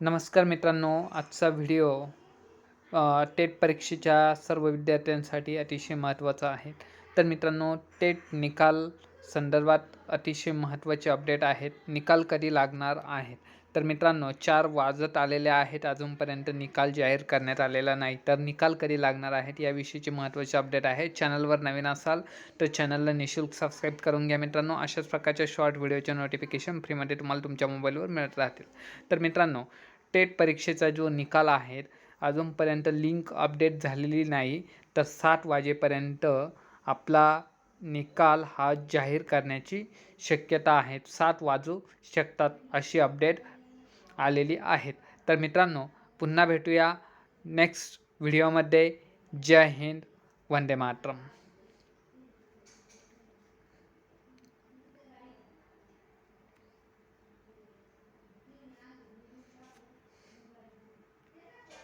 नमस्कार मित्रांनो आजचा व्हिडिओ टेट परीक्षेच्या सर्व विद्यार्थ्यांसाठी अतिशय महत्त्वाचा आहे. तर मित्रांनो टेट निकाल संदर्भात अतिशय महत्त्वाचे अपडेट आहेत. निकाल कधी लागणार आहेत? तर मित्रांनो चार वाजत आलेले आहेत. अजूनपर्यंत निकाल जाहीर करण्यात आलेला नाही. तर निकाल कधी लागणार आहेत याविषयीचे महत्त्वाचे अपडेट आहे. चॅनलवर नवीन असाल तर चॅनलला निशुल्क सबस्क्राईब करून घ्या मित्रांनो. अशाच प्रकारच्या शॉर्ट व्हिडिओचे नोटिफिकेशन फ्रीमध्ये तुम्हाला तुमच्या मोबाईलवर मिळत राहतील. तर मित्रांनो टेट परीक्षेचा जो निकाल आहे अजूनपर्यंत लिंक अपडेट झालेली नाही. तर सात वाजेपर्यंत आपला निकाल हा जाहीर करण्याची शक्यता आहे. सात वाजू शकतात अशी अपडेट आलेली आहेत. तर मित्रांनो पुन्हा भेटूया नेक्स्ट व्हिडिओमध्ये जय हिंद वंदे मातरम.